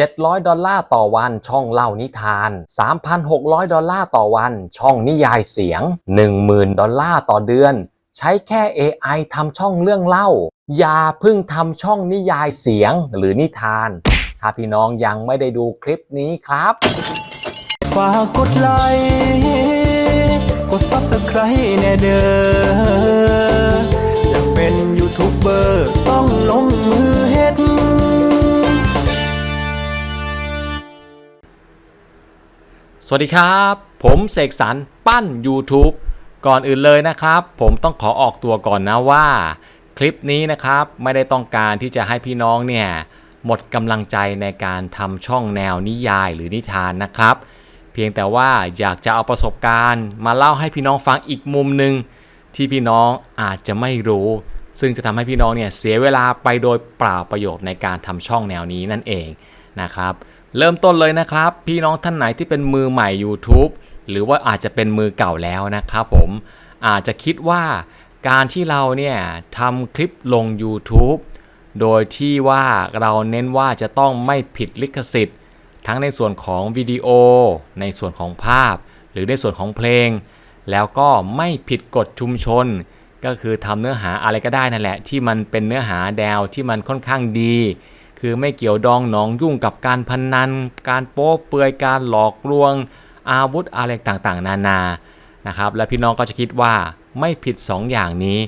700 ดอลลาร์ต่อวันช่องเล่านิทาน 3,600 ดอลลาร์ต่อวัน ช่องนิยายเสียง 10,000 ดอลลาร์ต่อเดือน ใช้แค่ AI ทำช่องเรื่องเล่า อย่าเพิ่งทำช่องนิยายเสียงหรือนิทาน ถ้าพี่น้องยังไม่ได้ดูคลิปนี้ครับ ฝากกดไลค์กดซับสไครต์แน่เด้ออยากเป็นยูทูบเบอร์ สวัสดีครับ ผมเสกสรรปั้น YouTube ก่อนอื่นเลยนะครับ ผมต้องขอออกตัวก่อนนะว่า คลิปนี้นะครับไม่ได้ต้องการที่จะให้พี่น้องเนี่ยหมดกำลังใจในการทำช่องแนวนิยายหรือนิทานนะครับ เพียงแต่ว่าอยากจะเอาประสบการณ์ มาเล่าให้พี่น้องฟังอีกมุมหนึ่งที่พี่น้องอาจจะไม่รู้ ซึ่งจะทำให้พี่น้องเนี่ยเสียเวลาไปโดยเปล่าประโยชน์ในการทำช่องแนวนี้นั่นเองนะครับ เริ่มต้นเลยนะครับ พี่น้องท่านไหนที่เป็นมือใหม่ YouTube หรือว่าอาจจะเป็นมือเก่าแล้วนะครับผมอาจจะคิดว่าการที่เราเนี่ยทำคลิปลง YouTube โดยที่ว่าเราเน้นว่าจะต้องไม่ผิดลิขสิทธิ์ ทั้งในส่วนของวิดีโอ ในส่วนของภาพ หรือในส่วนของเพลง แล้วก็ไม่ผิดกฎชุมชน ก็คือทำเนื้อหาอะไรก็ได้นั่นแหละ ที่มันเป็นเนื้อหาแนวที่มันค่อนข้างดี คือไม่เกี่ยวดองหนองยุ่งกับการพนนัน การโป๊เปลือยการหลอกลวง อาวุธอะไรต่างๆ นานานะครับ และพี่น้องก็จะคิดว่าไม่ผิด 2 อย่างนี้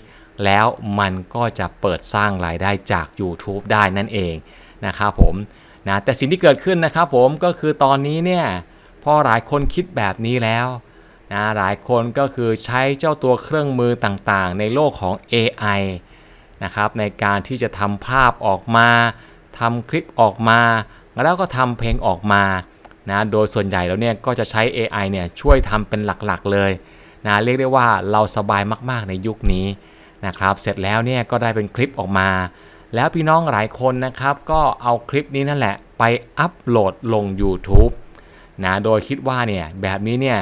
แล้วมันก็จะเปิดสร้างรายได้จาก YouTube ได้นั่นเองนะครับผมนะแต่สิ่งที่เกิดขึ้นนะครับผมก็คือตอนนี้เนี่ยพอหลายคนคิดแบบนี้แล้วนะหลายคนก็คือใช้เจ้าตัวเครื่องมือต่างๆ ในโลกของ AI นะครับในการที่จะทำภาพออกมา ทำคลิปออกมา แล้วก็ทำเพลงออกมานะโดยส่วนใหญ่แล้วเนี่ยก็จะใช้ AI เนี่ยช่วยทำเป็นหลักๆเลยนะเรียกได้ว่าเราสบายมากๆในยุคนี้นะครับเสร็จแล้วเนี่ยก็ได้เป็นคลิปออกมา แล้วพี่น้องหลายคนนะครับก็เอาคลิปนี้นั่นแหละไปอัปโหลดลง YouTube นะโดยคิดว่าเนี่ยแบบนี้เนี่ย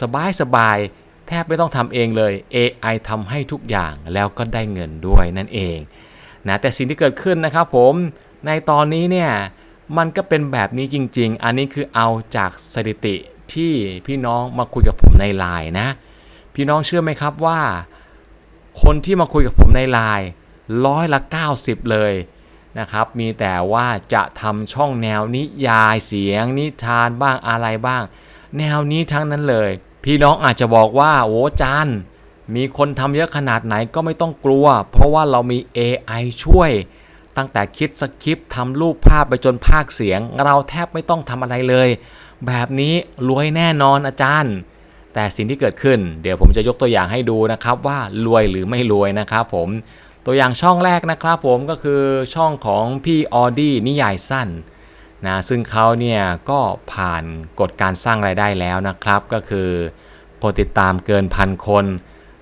สบายสบายๆแทบไม่ต้องทำเองเลย AI ทำให้ทุกอย่างแล้วก็ได้เงินด้วยนั่นเองนะแต่สิ่งที่เกิดขึ้นนะครับผม ในตอนนี้เนี่ยมันก็เป็นแบบนี้จริง ๆ อันนี้คือเอาจากสถิติที่พี่น้องมาคุยกับผมในไลน์นะ พี่น้องเชื่อไหมครับว่า คนที่มาคุยกับผมในไลน์ร้อยละ 90 เลยนะครับ มีแต่ว่าจะทำช่องแนวนิยายเสียง นิทานบ้างอะไรบ้าง แนวนี้ทั้งนั้นเลย พี่น้องอาจจะบอกว่าโอ้จานมีคนทำเยอะขนาดไหนก็ไม่ต้องกลัว เพราะว่าเรามี AI ช่วย ตั้งแต่คิดสคริปต์ทำรูปภาพไปจนภาคเสียง เราแทบไม่ต้องทำอะไรเลย แบบนี้รวยแน่นอนอาจารย์ แต่สิ่งที่เกิดขึ้น เดี๋ยวผมจะยกตัวอย่างให้ดูนะครับว่ารวยหรือไม่รวยนะครับผมตัวอย่างช่องแรกนะครับผมก็คือช่องของพี่ออดี้นิยายสั้นนะซึ่งเขาเนี่ยก็ผ่านกฎการสร้างรายได้แล้วนะครับ ก็คือคนติดตามเกินพันคน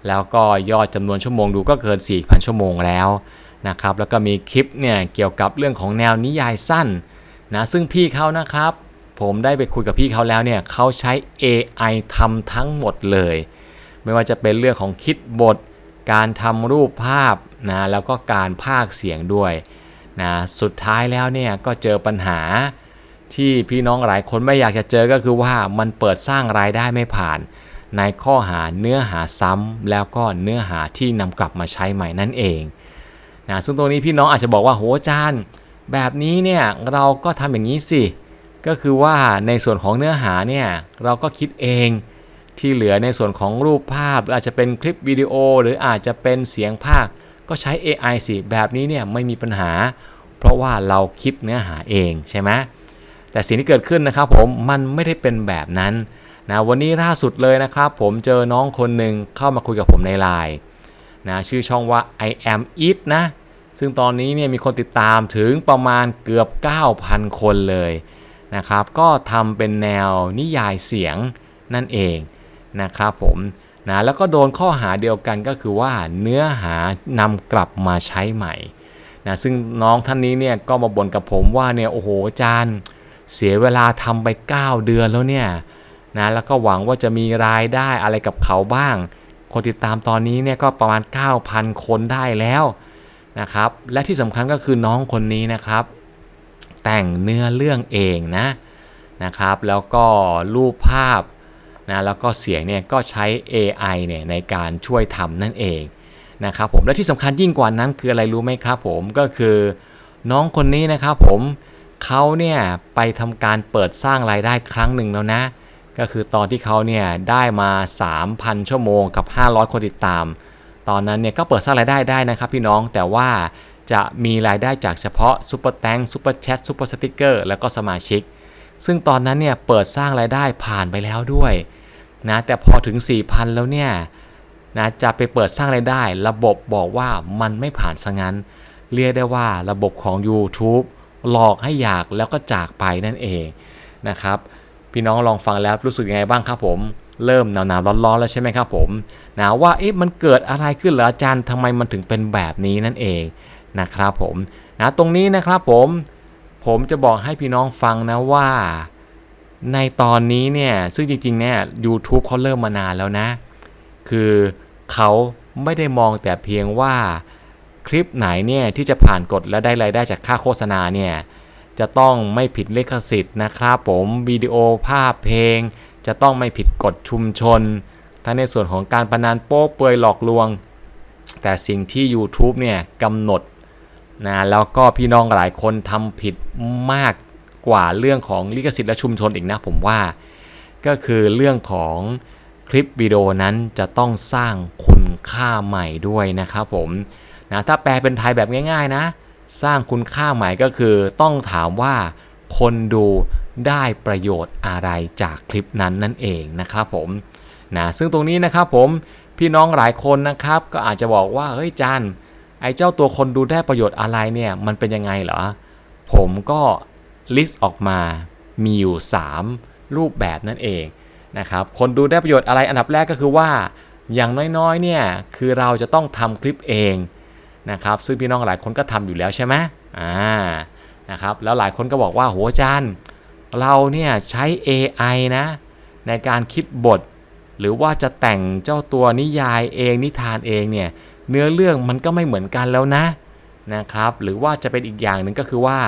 แล้วก็ยอดจำนวนชั่วโมงดูก็เกิน 4,000 ชั่วโมงแล้ว นะครับแล้วก็มีคลิปเนี่ยเกี่ยวกับเรื่องของแนวนิยายสั้นนะซึ่งพี่เขานะครับ ผมได้ไปคุยกับพี่เขาแล้วเนี่ยเขาใช้ AI ทำทั้งหมดเลย ไม่ว่าจะเป็นเรื่องของคิดบท การทำรูปภาพนะแล้วก็การพากเสียงด้วยนะสุดท้ายแล้วเนี่ยก็เจอปัญหาที่พี่น้องหลายคนไม่อยากจะเจอก็คือว่ามันเปิดสร้างรายได้ไม่ผ่าน ในข้อหาเนื้อหาซ้ำแล้วก็เนื้อหาที่นำกลับมาใช้ใหม่นั่นเอง นะซึ่งตรงนี้พี่น้องอาจจะบอกว่าโหอาจารย์ แบบนี้เนี่ยเราก็ทำอย่างนี้สิ ก็คือว่าในส่วนของเนื้อหาเนี่ยเราก็คิดเองที่เหลือในส่วนของรูปภาพ หรืออาจจะเป็นคลิปวิดีโอ หรืออาจจะเป็นเสียงภาค ก็ใช้ AI สิ แบบนี้เนี่ยไม่มีปัญหา เพราะว่าเราคิดเนื้อหาเองใช่ไหมแต่สิ่งที่เกิดขึ้นนะครับผมมันไม่ได้เป็นแบบนั้นนะวันนี้ล่าสุดเลยนะครับ ผมเจอน้องคนหนึ่งเข้ามาคุยกับผมในไลน์นะชื่อช่องว่า I am it นะ ซึ่งตอนนี้เนี่ยมีคนติดตามถึงประมาณเกือบ 9,000 คนเลยนะครับ ก็ทำเป็นแนวนิยายเสียงนั่นเองนะครับผมนะแล้วก็โดนข้อหาเดียวกันก็คือว่าเนื้อหานำกลับมาใช้ใหม่นะซึ่งน้องท่านนี้เนี่ยก็มาบ่นกับผมว่าเนี่ยโอ้โหอาจาร์เสียเวลาทำไป 9 เดือนแล้วเนี่ยนะแล้วก็หวังว่าจะมีรายได้อะไรกับเขาบ้าง คนติดตามตอนนี้เนี่ยก็ประมาณ 9,000 คนได้แล้ว นะครับ และที่สำคัญก็คือน้องคนนี้นะครับ แต่งเนื้อเรื่องเองนะนะครับ แล้วก็รูปภาพนะแล้วก็เสียงเนี่ยก็ใช้ AI เนี่ยในการช่วยทำนั่นเองนะครับผมและที่สำคัญยิ่งกว่านั้นคืออะไรรู้ไหมครับผมก็คือน้องคนนี้นะครับผมเขาเนี่ยไปทำการเปิดสร้างรายได้ครั้งหนึ่งแล้วนะ ก็คือตอนที่เขาเนี่ยได้มา 3,000 ชั่วโมงกับ 500 คนติดตาม ตอนนั้นเนี่ยก็เปิดสร้างรายได้ได้นะครับพี่น้องแต่ว่าจะมีรายได้จากเฉพาะซูเปอร์แตงซูเปอร์แชทซูเปอร์สติกเกอร์แล้วก็สมาชิก ซึ่งตอนนั้นเนี่ยเปิดสร้างรายได้ผ่านไปแล้วด้วยนะแต่พอถึง 4,000 แล้วเนี่ยนะจะไปเปิดสร้างรายได้ ระบบบอกว่ามันไม่ผ่านซะงั้น เรียกได้ว่าระบบของ YouTube หลอกให้อยากแล้วก็จากไปนั่นเองนะครับ พี่น้องลองฟังแล้วรู้สึกยังไงบ้างครับผม เริ่มหนาวๆร้อนๆแล้วใช่ไหมครับผม นะว่าเอ๊ะมันเกิดอะไรขึ้นเหรออาจารย์ทำไมมันถึงเป็นแบบนี้นั่นเองนะครับผมนะตรงนี้นะครับผมผมจะบอกให้พี่น้องฟังนะว่าในตอนนี้เนี่ยซึ่งจริงๆเนี่ย YouTube เขาเริ่มมานานแล้วนะ คือเขาไม่ได้มองแต่เพียงว่าคลิปไหนเนี่ยที่จะผ่านกฎและได้รายได้จากค่าโฆษณาเนี่ยจะต้องไม่ผิดลิขสิทธิ์นะครับผมวิดีโอภาพเพลง จะต้องไม่ผิดกฎชุมชน ทั้งในส่วนของการพนันโป๊เปลือยหลอกลวง แต่สิ่งที่ YouTube เนี่ยกำหนดนะแล้วก็พี่น้องหลายคนทำผิดมากกว่าเรื่องของลิขสิทธิ์และชุมชนอีกนะผมว่า ก็คือเรื่องของคลิปวิดีโอนั้นจะต้องสร้างคุณค่าใหม่ด้วยนะครับผมนะถ้าแปลเป็นไทยแบบง่าย ๆนะ สร้างคุณค่าใหม่ก็คือต้องถามว่าคนดูได้ประโยชน์อะไรจากคลิปนั้นนั่นเองนะครับผม นะซึ่งตรงนี้นะครับผมพี่น้องหลายคนนะครับก็อาจจะบอกว่าเฮ้ยจันไอ้เจ้าตัวคนดูได้ประโยชน์อะไรเนี่ยมันเป็นยังไงเหรอผมก็ลิสต์ออกมามีอยู่ 3 รูปแบบนั่นเองนะครับคนดูได้ประโยชน์อะไรอันดับแรกก็คือว่าอย่างน้อยๆเนี่ยคือเราจะต้องทำคลิปเองนะครับซึ่งพี่น้องหลายคนก็ทำอยู่แล้วใช่ไหมอ่านะครับแล้วหลายคนก็บอกว่าโหอาจารย์เราเนี่ยใช้ AI นะในการคิดบท หรือว่าจะแต่งเจ้าตัวนิยายเองนิทานเองเนี่ยเนื้อเรื่องมันก็ไม่เหมือนกันแล้วนะนะครับหรือว่าจะเป็นอีกอย่างหนึ่งก็คือว่า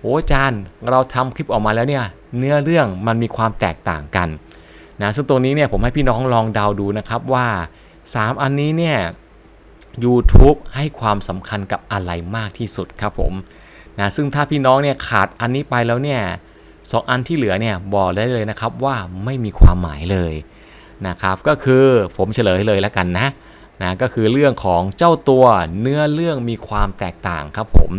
โอ้อาจารย์เราทำคลิปออกมาแล้วเนี่ยเนื้อเรื่องมันมีความแตกต่างกันนะซึ่งตรงนี้เนี่ยผมให้พี่น้องลองเดาดูนะครับว่า 3 อันนี้เนี่ย YouTube ให้ความสำคัญกับอะไรมากที่สุดครับผมนะซึ่งถ้าพี่น้องเนี่ยขาดอันนี้ไปแล้วเนี่ยสองอันที่เหลือเนี่ยบอกได้เลยนะครับว่าไม่มีความหมายเลย นะครับก็คือผมเฉลยเลยแล้วกันนะนะก็คือเรื่องของเจ้าตัวเนื้อเรื่องมีความแตกต่างครับผม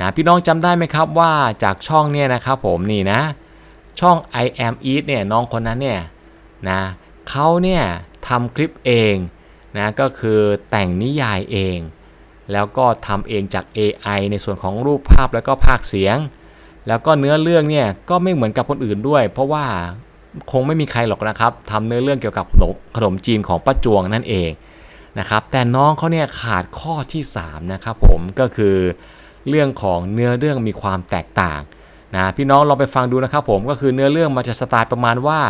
นะพี่น้องจำได้ไหมครับว่าจากช่องเนี่ยนะครับผมนี่นะช่อง I am eat เนี่ยน้องคนนั้นเนี่ยนะเขาเนี่ยทำคลิปเองนะก็คือแต่งนิยายเอง แล้วก็ทำเองจาก AI ในส่วนของรูปภาพแล้วก็ภาคเสียง แล้วก็เนื้อเรื่องเนี่ยก็ไม่เหมือนกับคนอื่นด้วย เพราะว่า คงไม่มีใครหรอกนะครับทำเนื้อเรื่องเกี่ยวกับขนมขนมจีนของป้าจวงนั่นเองนะครับแต่น้องเขาเนี่ยขาดข้อที่3นะครับผมก็คือเรื่องของเนื้อเรื่องมีความแตกต่างนะพี่น้องลองไปฟังดูนะครับผมก็คือเนื้อเรื่องมันจะสไตล์ประมาณว่า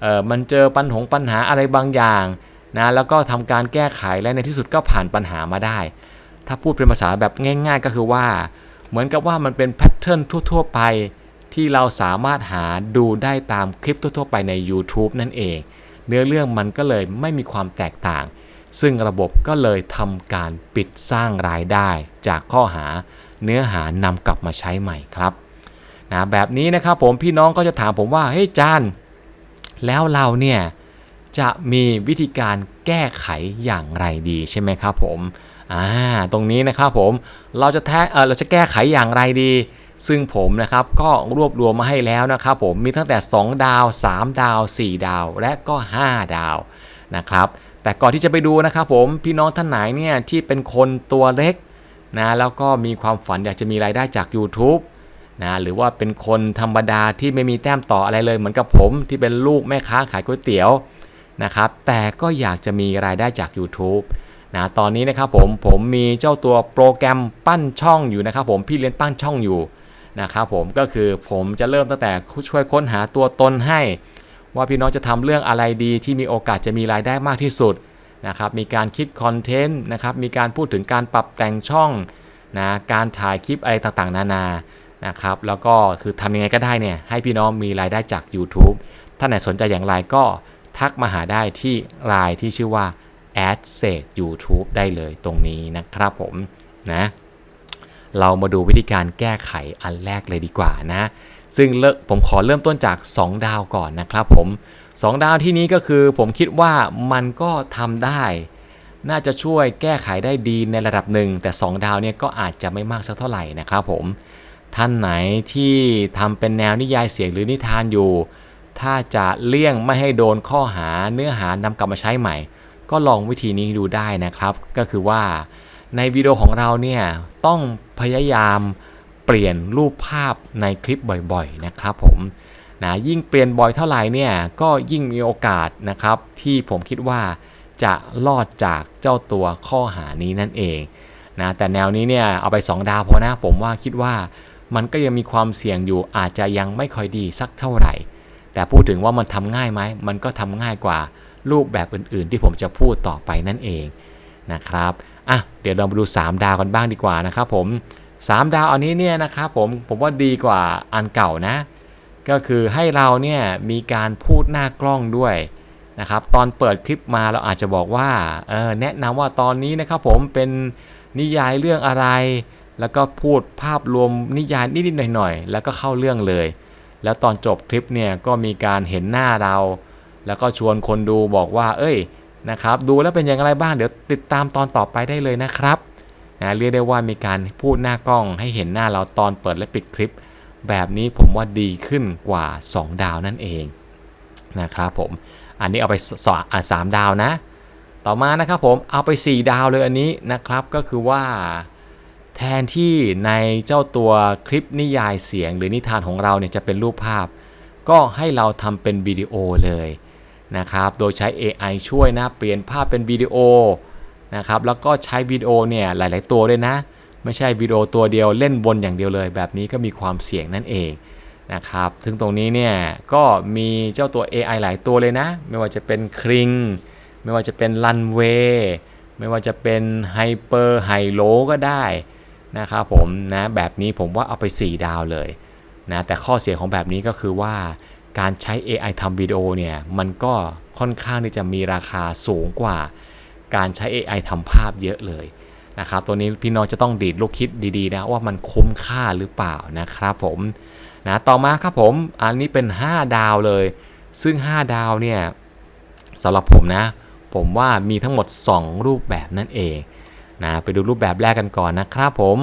เออมันเจอปัญหาปัญหาอะไรบางอย่างนะแล้วก็ทำการแก้ไขและในที่สุดก็ผ่านปัญหามาได้ ถ้าพูดเป็นภาษาแบบง่าย ๆ ก็คือว่า เหมือนกับว่ามันเป็นแพทเทิร์นทั่ว ๆ ไป ที่เราสามารถหาดูได้ตามคลิปทั่วๆไปใน YouTube นั่นเอง เนื้อเรื่องมันก็เลยไม่มีความแตกต่าง ซึ่งระบบก็เลยทำการปิดสร้างรายได้ จากข้อหาเนื้อหานำกลับมาใช้ใหม่ครับนะแบบนี้นะครับผมพี่น้องก็จะถามผมว่าเฮ้ยจานแล้วเราเนี่ยจะมีวิธีการแก้ไขอย่างไรดีใช่ไหมครับผมอ่าตรงนี้นะครับผมเราจะแท้เออเราจะแก้ไขอย่างไรดี ซึ่งผมนะครับก็รวบรวมมาให้แล้วนะครับผมมีตั้งแต่ 2 ดาว 3 ดาว 4 ดาว และก็ 5 ดาวนะครับแต่ก่อนที่จะไปดูนะครับผมพี่น้องท่านไหนเนี่ยที่เป็นคนตัวเล็กนะแล้วก็มีความฝันอยากจะมีรายได้จาก YouTube นะหรือว่าเป็นคนธรรมดาที่ไม่มีแต้มต่ออะไรเลยเหมือนกับผมที่เป็นลูกแม่ค้าขายก๋วยเตี๋ยวนะครับแต่ก็อยากจะมีรายได้จาก YouTube นะตอนนี้นะครับผมผมมีเจ้าตัวโปรแกรมปั้นช่องอยู่นะครับผมพี่เลี้ยนปั้นช่องอยู่ นะครับผมก็คือผมจะเริ่มตั้งแต่ช่วยค้นหาตัวตนให้ ว่าพี่น้องจะทำเรื่องอะไรดีที่มีโอกาสจะมีรายได้มากที่สุดนะครับมีการคิดคอนเทนต์นะครับมีการพูดถึงการปรับแต่งช่องนะการถ่ายคลิปอะไรต่างๆ นานานะครับแล้วก็คือทำยังไงก็ได้เนี่ยให้พี่น้องมีรายได้จาก YouTube ถ้าไหนสนใจอย่างไรก็ทักมาหาได้ที่รายที่ชื่อว่า a d s e c YouTube ได้เลยตรงนี้นะครับผมนะ เรามาดูวิธีการแก้ไขอันแรกเลยดีกว่านะ ซึ่งผมขอเริ่มต้นจาก 2 ดาวก่อนนะครับผม 2 ดาวที่นี้ก็คือผมคิดว่ามันก็ทำได้ น่าจะช่วยแก้ไขได้ดีในระดับหนึ่ง แต่ 2 ดาวเนี่ยก็อาจจะไม่มากสักเท่าไหร่นะครับผม ท่านไหนที่ทำเป็นแนวนิยายเสียงหรือนิทานอยู่ ถ้าจะเลี่ยงไม่ให้โดนข้อหาเนื้อหานำกลับมาใช้ใหม่ ก็ลองวิธีนี้ดูได้นะครับ ก็คือว่า ในวิดีโอของเราเนี่ยต้องพยายามเปลี่ยนรูปภาพในคลิปบ่อยๆนะครับผมนะยิ่งเปลี่ยนบ่อยเท่าไหร่เนี่ยก็ยิ่งมีโอกาสนะครับ ที่ผมคิดว่าจะรอดจากเจ้าตัวข้อหานี้นั่นเองนะแต่แนวนี้เนี่ยเอาไป 2 ดาวพอนะผมว่าคิดว่ามันก็ยังมีความเสี่ยงอยู่อาจจะยังไม่ค่อยดีสักเท่าไหร่ แต่พูดถึงว่ามันทำง่ายไหมมันก็ทำง่ายกว่ารูปแบบอื่นๆ ที่ผมจะพูดต่อไปนั่นเองนะครับ อะเดี๋ยวเรามาดู 3 ดาวกันบ้างดีกว่านะครับผม 3 ดาวอันนี้เนี่ยนะครับผมผมว่าดีกว่าอันเก่านะ ก็คือให้เราเนี่ยมีการพูดหน้ากล้องด้วยนะครับตอนเปิดคลิปมาเราอาจจะบอกว่าเออแนะนำว่าตอนนี้นะครับผมเป็นนิยายเรื่องอะไร แล้วก็พูดภาพรวมนิยายนิดๆหน่อยๆแล้วก็เข้าเรื่องเลย แล้วตอนจบคลิปเนี่ยก็มีการเห็นหน้าเรา แล้วก็ชวนคนดูบอกว่า เอ้ย นะครับ ดูแล้วเป็นอย่างไรบ้างเดี๋ยวติดตามตอนต่อไปได้เลยนะครับนะเรียกได้ว่ามีการพูดหน้ากล้องให้เห็นหน้าเราตอนเปิดและปิดคลิป แบบนี้ผมว่าดีขึ้นกว่า 2 ดาวนั่นเองนะครับผมอันนี้เอาไปสอสามดาวนะ ต่อมานะครับผมเอาไป 4 ดาวเลยอันนี้นะครับก็คือว่าแทนที่ในเจ้าตัวคลิปนิยายเสียง หรือนิทานของเราเนี่ยจะเป็นรูปภาพ ก็ให้เราทำเป็นวิดีโอเลย นะครับ โดยใช้ AI ช่วยนะ เปลี่ยนภาพเป็นวิดีโอนะครับ แล้วก็ใช้วิดีโอเนี่ยหลาย ๆ ตัวด้วยนะ ไม่ใช่วิดีโอตัวเดียวเล่นวนอย่างเดียวเลย แบบนี้ก็มีความเสี่ยงนั่นเองนะครับซึ่งตรงนี้เนี่ยก็มีเจ้าตัว AI หลายตัวเลยนะ ไม่ว่าจะเป็นคริง ไม่ว่าจะเป็นลันเวย์ไม่ว่าจะเป็นไฮเปอร์ไฮโลก็ได้นะครับผมนะแบบนี้ผมว่าเอาไป 4 ดาวเลยนะแต่ข้อเสียของแบบนี้ก็คือว่า การใช้ AI ทำวิดีโอเนี่ย มันก็ค่อนข้างที่จะมีราคาสูงกว่า การใช้ AI ทำภาพเยอะเลยนะครับ ตัวนี้พี่น้องจะต้องดีดลูกคิดดีๆนะว่ามันคุ้มค่าหรือเปล่านะครับผมนะต่อมาครับผม อันนี้เป็น 5 ดาวเลย ซึ่ง 5 ดาวเนี่ยสำหรับผมนะ ผมว่ามีทั้งหมด 2 รูปแบบนั่นเองนะไปดูรูปแบบแรกกันก่อนนะครับผม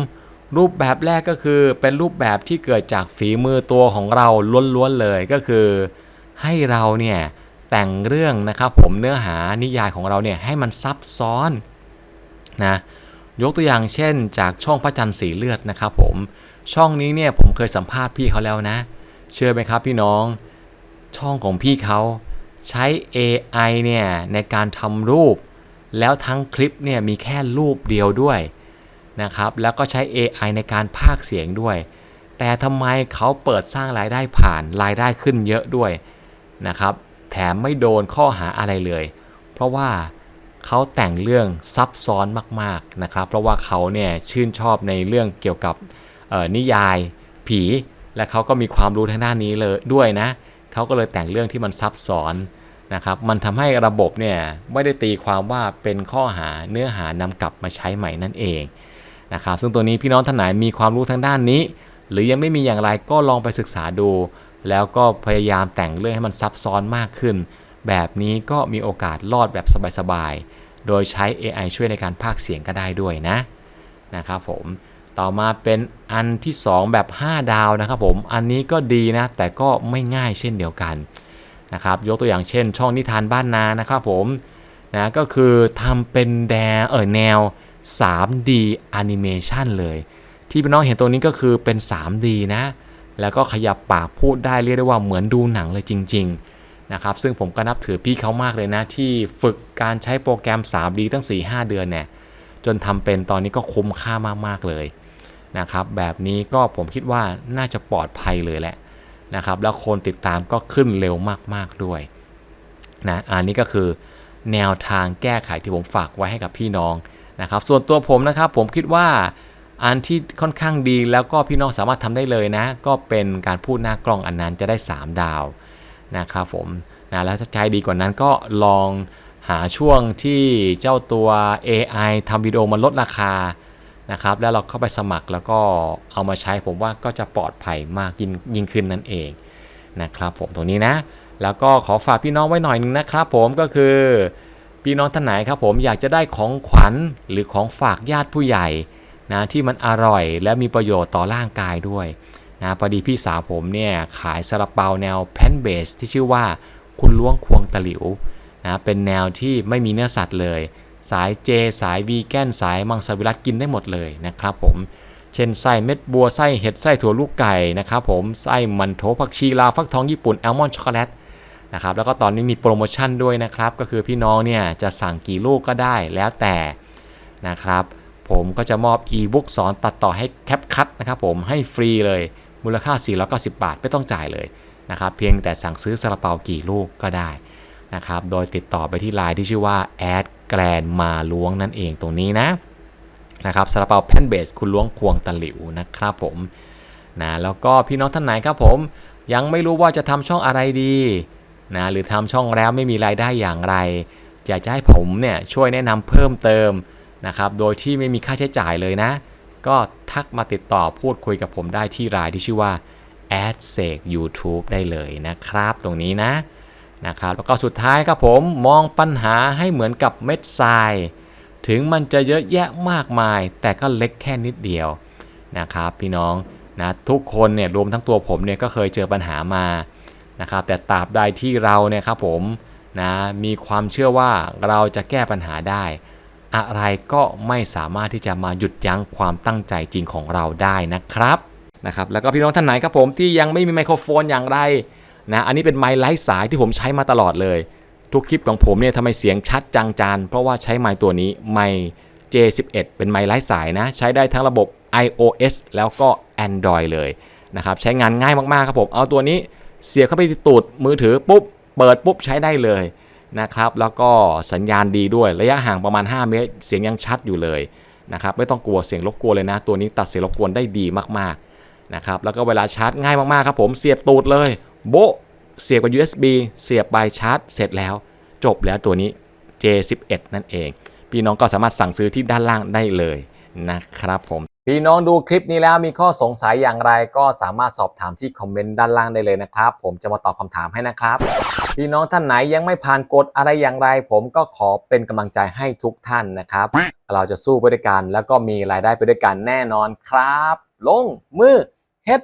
รูปแบบแรกก็คือเป็นรูปแบบที่เกิดจากฝีมือตัวของเราล้วนๆเลยก็คือ ให้เราเนี่ยแต่งเรื่องนะครับผมเนื้อหานิยายของเราเนี่ยให้มันซับซ้อนนะยกตัวอย่างเช่น จากช่องพระจันทร์สีเลือดนะครับผมช่องนี้เนี่ยผมเคยสัมภาษณ์พี่เขาแล้วนะ เชื่อไหมครับพี่น้องช่องของพี่เขาใช้ AI เนี่ยในการทำรูป แล้วทั้งคลิปเนี่ยมีแค่รูปเดียวด้วย นะครับ แล้วก็ใช้ AI ในการพากเสียงด้วย แต่ทำไมเขาเปิดสร้างรายได้ผ่านรายได้ขึ้นเยอะด้วยนะครับ แถมไม่โดนข้อหาอะไรเลย เพราะว่าเขาแต่งเรื่องซับซ้อนมากๆนะครับ เพราะว่าเขาเนี่ยชื่นชอบในเรื่องเกี่ยวกับนิยายผี และเขาก็มีความรู้ทางด้านนี้เลยด้วยนะเขาก็เลยแต่งเรื่องที่มันซับซ้อนนะครับ มันทำให้ระบบเนี่ยไม่ได้ตีความว่าเป็นข้อหาเนื้อหานำกลับมาใช้ใหม่นั่นเอง นะครับซึ่งตัวนี้พี่น้องท่านไหนมีความรู้ทางด้านนี้ หรือยังไม่มีอย่างไรก็ลองไปศึกษาดู แล้วก็พยายามแต่งเรื่องให้มันซับซ้อนมากขึ้น แบบนี้ก็มีโอกาสรอดแบบสบายๆ โดยใช้ AI ช่วยในการพากเสียงก็ได้ด้วยนะนะครับผมต่อมาเป็นอันที่ 2 แบบ 5 ดาวนะครับผม อันนี้ก็ดีนะ แต่ก็ไม่ง่ายเช่นเดียวกันนะครับ ยกตัวอย่างเช่น ช่องนิทานบ้านนานะครับผมนะก็คือทำเป็นแดเออแนว 3D Animation เลย ที่พี่น้องเห็นตัวนี้ก็คือเป็น 3D นะ แล้วก็ขยับปากพูดได้เรียกได้ว่าเหมือนดูหนังเลยจริง ๆ นะครับ ซึ่งผมก็นับถือพี่เขามากเลยนะ ที่ฝึกการใช้โปรแกรม 3D ตั้ง 4-5 เดือนเนี่ยจนทำเป็นตอนนี้ก็คุ้มค่ามากๆเลยนะครับแบบนี้ก็ผมคิดว่าน่าจะปลอดภัยเลยแหละนะครับแล้วคนติดตามก็ขึ้นเร็วมากๆด้วยนะอันนี้ก็คือแนวทางแก้ไขที่ผมฝากไว้ให้กับพี่น้อง นะครับส่วนตัวผมนะครับผมคิดว่าอันที่ค่อนข้างดีแล้วก็พี่น้องสามารถทำได้เลยนะ ก็เป็นการพูดหน้ากล้องอันนั้นจะได้ 3 ดาวนะครับผมนะแล้วถ้าใจดีกว่านั้นก็ลองหาช่วงที่เจ้าตัว AI ทำวิดีโอมันลดราคานะครับแล้วเราเข้าไปสมัครแล้วก็เอามาใช้ผมว่าก็จะปลอดภัยมากยิ่งยิ่งขึ้นนั่นเองนะครับผมตรงนี้นะ แล้วก็ขอฝากพี่น้องไว้หน่อยหนึงนะครับผมก็คือ พี่น้องท่านไหนครับผมอยากจะได้ของขวัญหรือของฝากญาติผู้ใหญ่นะที่มันอร่อยและมีประโยชน์ต่อร่างกายด้วยนะพอดีพี่สาวผมเนี่ยขายซาลาเปาแนวแพนเบสที่ชื่อว่าคุณล้วงควงตะหลิวนะเป็นแนวที่ไม่มีเนื้อสัตว์เลย สายเจ สายวีแกนสายมังสวิรัตกินได้หมดเลยนะครับผมเช่นไส้เม็ดบัวไส้เห็ดไส้ถั่วลูกไก่นะครับผมไส้มันโถผักชีลาวฟักทองญี่ปุ่นแอลมอนช็อกโกแลต นะครับแล้วก็ตอนนี้มีโปรโมชั่นด้วยนะครับ ก็คือพี่น้องเนี่ยจะสั่งกี่ลูกก็ได้แล้วแต่นะครับ ผมก็จะมอบอีบุ๊กสอนตัดต่อให้แคปคัดนะครับผมให้ฟรีเลยมูลค่า 490 บาทไม่ต้องจ่ายเลยนะครับ เพียงแต่สั่งซื้อซาลาเปากี่ลูกก็ได้นะครับ โดยติดต่อไปที่ไลน์ที่ชื่อว่าแอดแกลนมาล้วงนั่นเองตรงนี้นะนะครับซาลาเปาแพนเบสคุณล้วงควงตะหลิวนะครับผมนะแล้วก็พี่น้องท่านไหนครับผม ยังไม่รู้ว่าจะทำช่องอะไรดี นะหรือทำช่องแล้วไม่มีรายได้อย่างไร อยากจะให้ผมเนี่ยช่วยแนะนำเพิ่มเติมนะครับ โดยที่ไม่มีค่าใช้จ่ายเลยนะ ก็ทักมาติดต่อพูดคุยกับผมได้ที่รายที่ชื่อว่า a d s e k YouTube ได้เลยนะครับ ตรงนี้นะนะครับแล้วก็สุดท้ายครับผมมองปัญหาให้เหมือนกับเม็ดทราย ถึงมันจะเยอะแยะมากมาย แต่ก็เล็กแค่นิดเดียวนะครับ พี่น้องนะทุกคนเนี่ยรวมทั้งตัวผมเนี่ยก็เคยเจอปัญหามา นะครับแต่ตราบใดที่เราเนี่ยครับผมนะมีความเชื่อว่าเราจะแก้ปัญหาได้ อะไรก็ไม่สามารถที่จะมาหยุดยั้งความตั้งใจจริงของเราได้นะครับนะครับแล้วก็พี่น้องท่านไหนครับผมที่ยังไม่มีไมโครโฟนอย่างไรนะอันนี้เป็นไมค์ไร้สายที่ผมใช้มาตลอดเลย ทุกคลิปของผมเนี่ยทำไมเสียงชัดจังจานเพราะว่าใช้ไมค์ตัวนี้ไมค์ J11 เป็นไมค์ไร้สายนะ ใช้ได้ทั้งระบบ iOS แล้วก็ Android เลยนะครับใช้งานง่ายมากๆครับผมเอาตัวนี้ เสียบเข้าไปที่ตูดมือถือปุ๊บ เปิดปุ๊บใช้ได้เลยนะครับ แล้วก็สัญญาณดีด้วยระยะห่างประมาณ 5 เมตร เสียงยังชัดอยู่เลยนะครับ ไม่ต้องกลัวเสียงรบกวนเลยนะ ตัวนี้ตัดเสียงรบกวนได้ดีมากๆนะครับ แล้วก็เวลาชาร์จง่ายมากๆครับผมเสียบตูดเลย โบเสียบกับ USB เสียบไปชาร์จ เสร็จแล้ว จบแล้วตัวนี้ J11 นั่นเอง พี่น้องก็สามารถสั่งซื้อที่ด้านล่างได้เลย นะครับผม พี่น้องดูคลิปนี้แล้วมีข้อสงสัยอย่างไรก็สามารถสอบถามที่คอมเมนต์ด้านล่างได้เลยนะครับ ผมจะมาตอบคำถามให้นะครับ พี่น้องท่านไหนยังไม่ผ่านกฎอะไรอย่างไร ผมก็ขอเป็นกำลังใจให้ทุกท่านนะครับ เราจะสู้ไปด้วยกันแล้วก็มีรายได้ไปด้วยกันแน่นอนครับ ลงมือเฮ็ด